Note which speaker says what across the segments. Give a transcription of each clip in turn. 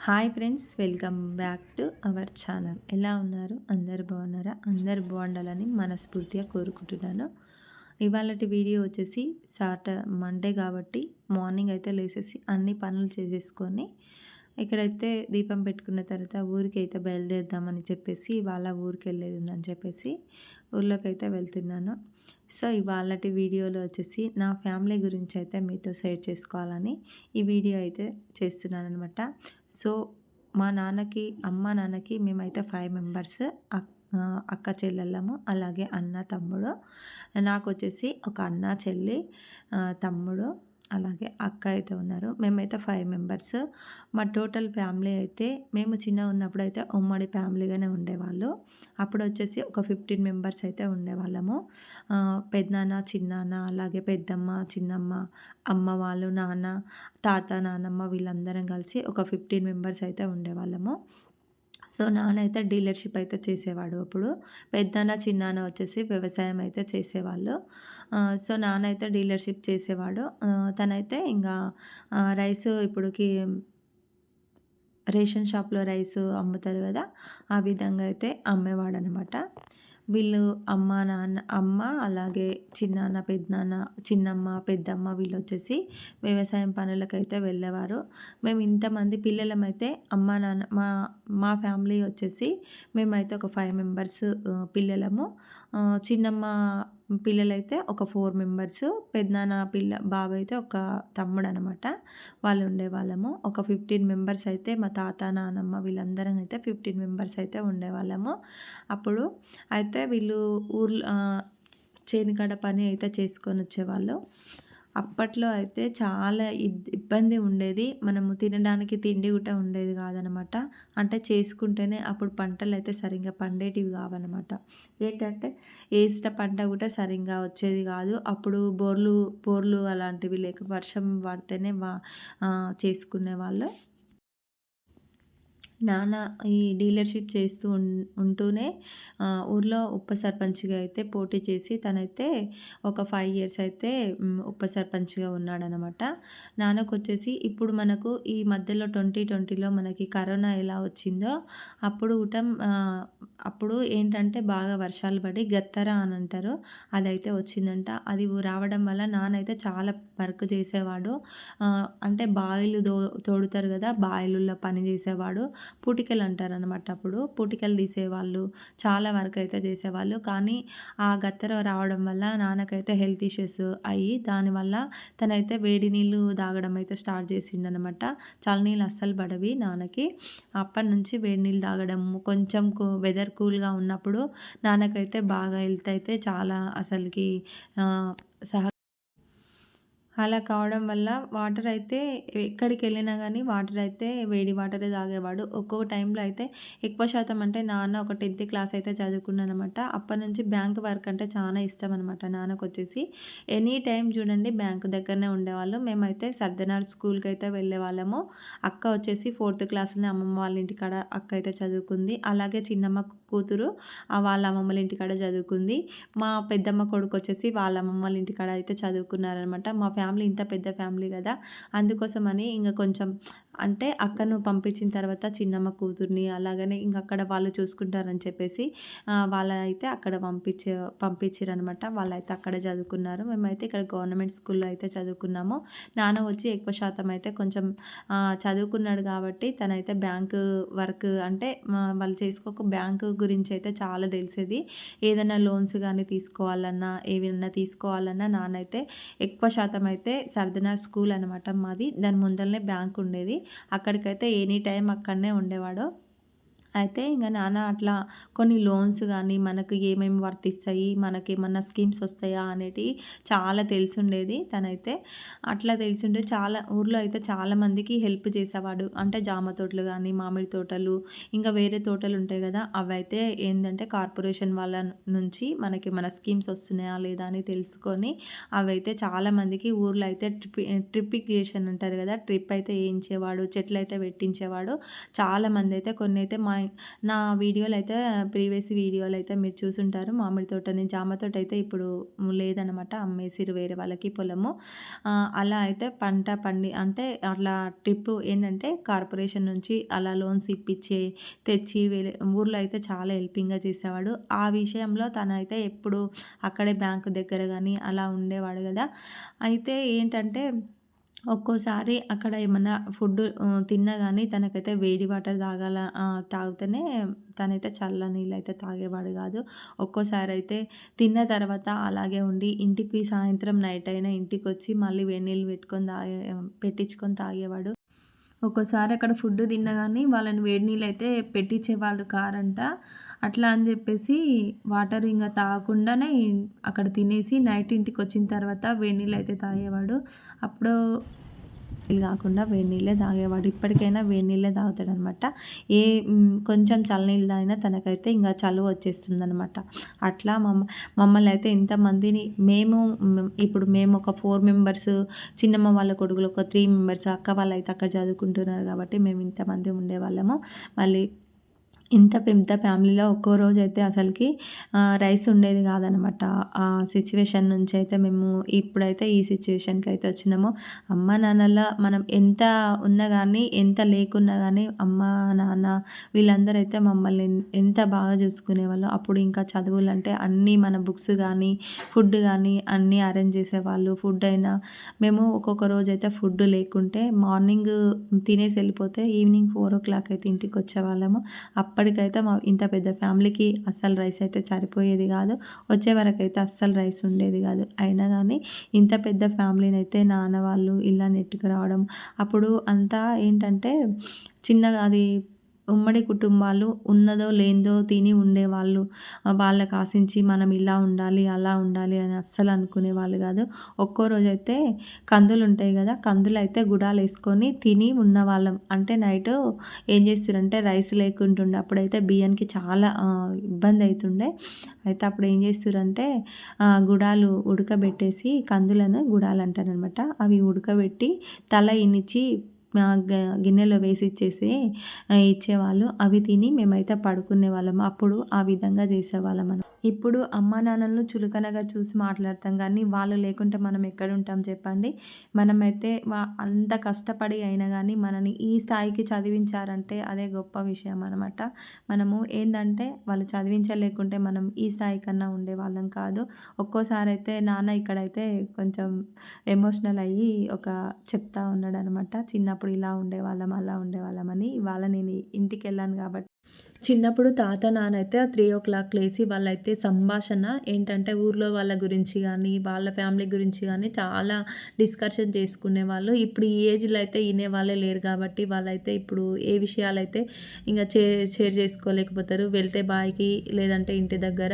Speaker 1: Hi friends welcome back to our channel. ఎలా ఉన్నారు? అందరు బాగున్నారా? అందరు బాగుండాలని మనస్ఫూర్తిగా కోరుకుంటున్నాను. ఇవాళ వీడియో వచ్చేసి సాట మండే కాబట్టి మార్నింగ్ అయితే లేసేసి అన్ని పనులు చేసేసుకొని ఇక్కడైతే దీపం పెట్టుకున్న తర్వాత ఊరికి అయితే బయలుదేరుదామని చెప్పేసి ఇవాళ ఊరికి వెళ్ళేది ఉందని చెప్పేసి ఊళ్ళోకైతే వెళ్తున్నాను. సో ఇవాళటి వీడియోలో వచ్చేసి నా ఫ్యామిలీ గురించి అయితే మీతో షేర్ చేసుకోవాలని ఈ వీడియో అయితే చేస్తున్నాను అనమాట సో మా నాన్నకి అమ్మ నాన్నకి మేమైతే ఫైవ్ మెంబర్స్ అక్క చెల్లెళ్ళము అలాగే అన్న తమ్ముడు. నాకు వచ్చేసి ఒక అన్న చెల్లి తమ్ముడు అలాగే అక్క అయితే ఉన్నారు. మేమైతే ఫైవ్ మెంబర్స్ మా టోటల్ ఫ్యామిలీ అయితే మేము చిన్న ఉన్నప్పుడు అయితే ఉమ్మడి ఫ్యామిలీగానే ఉండేవాళ్ళు. అప్పుడు వచ్చేసి ఒక ఫిఫ్టీన్ మెంబర్స్ అయితే ఉండేవాళ్ళము. పెద్దనాన్న చిన్నాన్న అలాగే పెద్దమ్మ చిన్నమ్మ అమ్మ వాళ్ళు నాన్న తాత నాన్నమ్మ వీళ్ళందరం కలిసి ఒక ఫిఫ్టీన్ మెంబర్స్ అయితే ఉండేవాళ్ళము. సో నాన్న అయితే డీలర్షిప్ అయితే చేసేవాడు అప్పుడు. పెద్దన్న చిన్నాన్న వచ్చేసి వ్యవసాయం అయితే చేసేవాళ్ళు. సో నాన్న అయితే డీలర్షిప్ చేసేవాడు. తనైతే ఇంకా రైస్ ఇప్పుడుకి రేషన్ షాప్లో రైస్ అమ్ముతారు కదా ఆ విధంగా అయితే అమ్మేవాడు అనమాట వీళ్ళు అమ్మ నాన్న అమ్మ అలాగే చిన్నాన్న పెద్దనాన్న చిన్నమ్మ పెద్దమ్మ వీళ్ళు వచ్చేసి వ్యవసాయం పనులకైతే వెళ్ళేవారు. మేము ఇంతమంది పిల్లలమైతే అమ్మ నాన్న మా మా ఫ్యామిలీ వచ్చేసి మేమైతే ఒక ఫైవ్ మెంబర్స్ పిల్లలము. చిన్నమ్మ పిల్లలైతే ఒక ఫోర్ మెంబర్స్ పెద్దనాన్న పిల్ల బాబు అయితే ఒక తమ్ముడు అనమాట వాళ్ళు ఉండేవాళ్ళము ఒక ఫిఫ్టీన్ మెంబర్స్ అయితే మా తాత నానమ్మ వీళ్ళందరం అయితే ఫిఫ్టీన్ మెంబర్స్ అయితే ఉండేవాళ్ళము. అప్పుడు అయితే వీళ్ళు ఊర్లో చేనికాడ పని అయితే చేసుకొని వచ్చేవాళ్ళు అప్పట్లో అయితే చాలా ఇబ్బంది ఉండేది. మనము తినడానికి తిండి కూడా ఉండేది కాదనమాట. అంటే చేసుకుంటేనే అప్పుడు పంటలు అయితే సరిగ్గా పండేటివి కావనమాట. ఏంటంటే వేసిన పంట కూడా సరిగ్గా వచ్చేది కాదు. అప్పుడు బోర్లు బోర్లు అలాంటివి లేక వర్షం పడితేనే వా చేసుకునే వాళ్ళు నాన్న ఈ డీలర్షిప్ చేస్తూ ఉంటూనే ఊర్లో ఉప సర్పంచ్గా అయితే పోటీ చేసి తనైతే ఒక ఫైవ్ ఇయర్స్ అయితే ఉప సర్పంచ్గా ఉన్నాడనమాట నాన్నకు వచ్చేసి ఇప్పుడు మనకు ఈ మధ్యలో ట్వంటీ ట్వంటీలో మనకి కరోనా ఎలా వచ్చిందో అప్పుడు కూడా అప్పుడు ఏంటంటే బాగా వర్షాలు పడి గత్తర అని అంటారు. అదైతే వచ్చిందంట. అది రావడం వల్ల నానైతే చాలా వర్క్ చేసేవాడు. అంటే బాయిలు దో తోడుతారు కదా బాయిలుల్లో పని చేసేవాడు. పుటికలు అంటారు అనమాట అప్పుడు. పుటికలు తీసేవాళ్ళు. చాలా వర్క్ అయితే చేసేవాళ్ళు. కానీ ఆ గత్తర రావడం వల్ల నాన్నకైతే హెల్త్ ఇష్యూస్ అయ్యి దానివల్ల తనైతే వేడి నీళ్ళు తాగడం అయితే స్టార్ట్ చేసిండనమాట చల్లనీళ్ళు అస్సలు పడవి నాన్నకి. అప్పటి నుంచి వేడి నీళ్ళు తాగడం కొంచెం వెదర్ కూల్గా ఉన్నప్పుడు నాన్నకైతే బాగా హెల్త్ అయితే చాలా అసలుకి సహ అలా కావడం వల్ల వాటర్ అయితే ఎక్కడికి వెళ్ళినా కానీ వాటర్ అయితే వేడి వాటరే తాగేవాడు. ఒక్కొక్క టైంలో అయితే ఎక్కువ శాతం అంటే నాన్న ఒక టెన్త్ క్లాస్ అయితే చదువుకున్నాను అనమాట అప్పటి నుంచి బ్యాంక్ వర్క్ అంటే చాలా ఇష్టం అనమాట నాన్నకు వచ్చేసి ఎనీ టైం చూడండి బ్యాంక్ దగ్గరనే ఉండేవాళ్ళు. మేమైతే సర్దనార్ స్కూల్కి అయితే వెళ్ళే వాళ్ళము అక్క వచ్చేసి ఫోర్త్ క్లాస్ని అమ్మమ్మ వాళ్ళ ఇంటికాడ అక్క అయితే చదువుకుంది. అలాగే చిన్నమ్మ కూతురు వాళ్ళ అమ్మమ్మల ఇంటికాడ చదువుకుంది. మా పెద్దమ్మ కొడుకు వచ్చేసి వాళ్ళ అమ్మమ్మల ఇంటికాడ అయితే చదువుకున్నారనమాట. మా ఫ్యామిలీ ఇంత పెద్ద ఫ్యామిలీ కదా అందుకోసమని ఇంకా కొంచెం అంటే అక్కను పంపించిన తర్వాత చిన్నమ్మ కూతుర్ని అలాగనే ఇంక అక్కడ వాళ్ళు చూసుకుంటారని చెప్పేసి వాళ్ళైతే అక్కడ పంపించే పంపించారనమాట వాళ్ళైతే అక్కడ చదువుకున్నారు. మేమైతే ఇక్కడ గవర్నమెంట్ స్కూల్లో అయితే చదువుకున్నాము. నాన్న వచ్చి ఎక్కువ శాతం అయితే కొంచెం చదువుకున్నాడు కాబట్టి తనైతే బ్యాంకు వర్క్ అంటే వాళ్ళు చేసుకోక బ్యాంకు గురించి అయితే చాలా తెలిసేది. ఏదైనా లోన్స్ కానీ తీసుకోవాలన్నా ఏమైనా తీసుకోవాలన్నా నాన్న అయితే ఎక్కువ శాతం అయితే సర్దనార్ స్కూల్ అనమాట మాది. దాని ముందరనే బ్యాంక్ ఉండేది. అక్కడికైతే ఎనీ టైం అక్కడనే ఉండేవాడు. అయితే ఇంకా నాన్న అట్లా కొన్ని లోన్స్ కానీ మనకు ఏమేమి వర్తిస్తాయి మనకి ఏమన్నా స్కీమ్స్ వస్తాయా అనేటి చాలా తెలిసిండేది తనైతే. అట్లా తెలిసిండే చాలా ఊర్లో అయితే చాలామందికి హెల్ప్ చేసేవాడు. అంటే జామ తోటలు కానీ మామిడి తోటలు ఇంకా వేరే తోటలు ఉంటాయి కదా అవి అయితే ఏంటంటే కార్పొరేషన్ వాళ్ళ నుంచి మనకి మన స్కీమ్స్ వస్తున్నాయా లేదా అని తెలుసుకొని అవి అయితే చాలామందికి ఊర్లో అయితే ట్రిప్ ట్రిప్పిగేషన్ అంటారు కదా ట్రిప్ అయితే వేయించేవాడు చెట్లు అయితే పెట్టించేవాడు. చాలామంది అయితే కొన్ని అయితే మా నా వీడియోలు అయితే ప్రీవియస్ వీడియోలు అయితే మీరు చూసుంటారు. మామిడి తోటని జామ తోట అయితే ఇప్పుడు లేదనమాట అమ్మేసిరు వేరే వాళ్ళకి పొలము. అలా అయితే పంట పండి అంటే అట్లా ట్రిప్ ఏంటంటే కార్పొరేషన్ నుంచి అలా లోన్స్ ఇప్పించి తెచ్చి వేరే ఊర్లో అయితే చాలా హెల్పింగ్గా చేసేవాడు. ఆ విషయంలో తనైతే ఎప్పుడు అక్కడే బ్యాంకు దగ్గర కానీ అలా ఉండేవాడు కదా. అయితే ఏంటంటే ఒక్కోసారి అక్కడ ఏమన్నా ఫుడ్ తిన్నా కానీ తనకైతే వేడి వాటర్ తాగాల తాగితేనే తనైతే చల్ల నీళ్ళు అయితే తాగేవాడు కాదు. ఒక్కోసారి అయితే తిన్న తర్వాత అలాగే ఉండి ఇంటికి సాయంత్రం నైట్ అయినా ఇంటికి వచ్చి మళ్ళీ వేడి నీళ్ళు పెట్టుకొని తాగే పెట్టించుకొని తాగేవాడు. ఒక్కోసారి అక్కడ ఫుడ్ తిన్నా కానీ వాళ్ళని వేడి నీళ్ళు అయితే పెట్టించేవాళ్ళు కారంట. అట్లా అని చెప్పేసి వాటర్ ఇంకా తాగకుండానే అక్కడ తినేసి నైట్ ఇంటికి వచ్చిన తర్వాత వేడి నీళ్ళు అయితే తాగేవాడు. అప్పుడు నీళ్ళు కాకుండా వేడి నీళ్ళే తాగేవాడు. ఇప్పటికైనా వేడి నీళ్ళే తాగుతాడు అనమాట ఏ కొంచెం చల్లనీళ్ళు తాగినా తనకైతే ఇంకా చలువ వచ్చేస్తుంది అనమాట అట్లా మమ్మ మమ్మల్ని అయితే ఇంతమందిని మేము ఇప్పుడు మేము ఒక ఫోర్ మెంబర్స్ చిన్నమ్మ వాళ్ళ కొడుకులు ఒక త్రీ మెంబర్స్ అక్క వాళ్ళు అయితే అక్కడ చదువుకుంటున్నారు కాబట్టి మేము ఇంతమంది ఉండేవాళ్ళము. మళ్ళీ ఇంత పెద్ద ఫ్యామిలీలో ఒక్కో రోజు అయితే అసలుకి రైస్ ఉండేది కాదనమాట. ఆ సిచ్యువేషన్ నుంచి అయితే మేము ఇప్పుడైతే ఈ సిచ్యువేషన్కి అయితే వచ్చినాము. అమ్మ నాన్నల మనం ఎంత ఉన్నా కానీ ఎంత లేకున్నా కానీ అమ్మ నాన్న వీళ్ళందరూ అయితే మమ్మల్ని ఎంత బాగా చూసుకునేవాళ్ళు అప్పుడు ఇంకా చదువులు అంటే అన్నీ మన బుక్స్ కానీ ఫుడ్ కానీ అన్నీ అరేంజ్ చేసేవాళ్ళు. ఫుడ్ అయినా మేము ఒక్కొక్క రోజు అయితే ఫుడ్ లేకుంటే మార్నింగ్ తినేసి వెళ్ళిపోతే ఈవినింగ్ ఫోర్ ఓ క్లాక్ అయితే ఇంటికి వచ్చేవాళ్ళము. అప్పటికైతే మా ఇంత పెద్ద ఫ్యామిలీకి అస్సలు రైస్ అయితే సరిపోయేది కాదు. వచ్చే వరకు అయితే అస్సలు రైస్ ఉండేది కాదు. అయినా కానీ ఇంత పెద్ద ఫ్యామిలీని అయితే నాన్న వాళ్ళు ఇలా నెట్టుకు రావడం అప్పుడు అంతా ఏంటంటే చిన్నగా అది ఉమ్మడి కుటుంబాలు ఉన్నదో లేదో తిని ఉండేవాళ్ళు. ఆ, వాళ్ళకి ఆశించి మనం ఇలా ఉండాలి అలా ఉండాలి అని అస్సలు అనుకునే వాళ్ళు కాదు. ఒక్కో రోజైతే కందులు ఉంటాయి కదా కందులు అయితే గుడాలు వేసుకొని తిని ఉన్నవాళ్ళం. అంటే నైట్ ఏం చేస్తారంటే రైస్ లేకుంటుండే. అప్పుడైతే బియ్యానికి చాలా ఇబ్బంది అవుతుండే అయితే అప్పుడు ఏం చేస్తారంటే గుడాలు ఉడకబెట్టేసి కందులను గుడాలు అంటారనమాట అవి ఉడకబెట్టి తల ఇనిచి గిన్నెలో వేసి ఇచ్చేసి ఇచ్చేవాళ్ళు. అవి తిని మేమైతే పడుకునే వాళ్ళం అప్పుడు ఆ విధంగా చేసేవాళ్ళం మనం ఇప్పుడు అమ్మా నాన్నలను చులకనగా చూసి మాట్లాడతాం కానీ వాళ్ళు లేకుంటే మనం ఎక్కడ ఉంటాం చెప్పండి. మనమైతే అంత కష్టపడి అయినా కానీ మనని ఈ స్థాయికి చదివించారంటే అదే గొప్ప విషయం అనమాట మనము ఏంటంటే వాళ్ళు చదివించలేకుంటే మనం ఈ స్థాయి కన్నా ఉండేవాళ్ళం కాదు. ఒక్కోసారి అయితే నాన్న ఇక్కడైతే కొంచెం ఎమోషనల్ అయ్యి ఒక చెప్తా ఉన్నాడు అనమాట చిన్నప్పుడు ఇలా ఉండేవాళ్ళం అలా ఉండేవాళ్ళం అని. ఇవాళ నేను ఇంటికి వెళ్ళాను కాబట్టి చిన్నప్పుడు తాత నాన్న అయితే త్రీ ఓ క్లాక్ లేచి వాళ్ళైతే సంభాషణ ఏంటంటే ఊర్లో వాళ్ళ గురించి కానీ వాళ్ళ ఫ్యామిలీ గురించి కానీ చాలా డిస్కషన్ చేసుకునేవాళ్ళు. ఇప్పుడు ఈ ఏజ్లో అయితే వినే వాళ్ళే లేరు కాబట్టి వాళ్ళైతే ఇప్పుడు ఏ విషయాలైతే ఇంకా చే షేర్ చేసుకోలేకపోతారు. వెళ్తే బాయ్కి లేదంటే ఇంటి దగ్గర.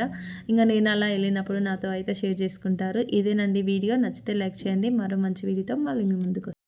Speaker 1: ఇంకా నేను అలా వెళ్ళినప్పుడు నాతో అయితే షేర్ చేసుకుంటారు. ఇదేనండి వీడియో. నచ్చితే లైక్ చేయండి. మరో మంచి వీడియోతో మళ్ళీ మీ ముందుకు వస్తాను.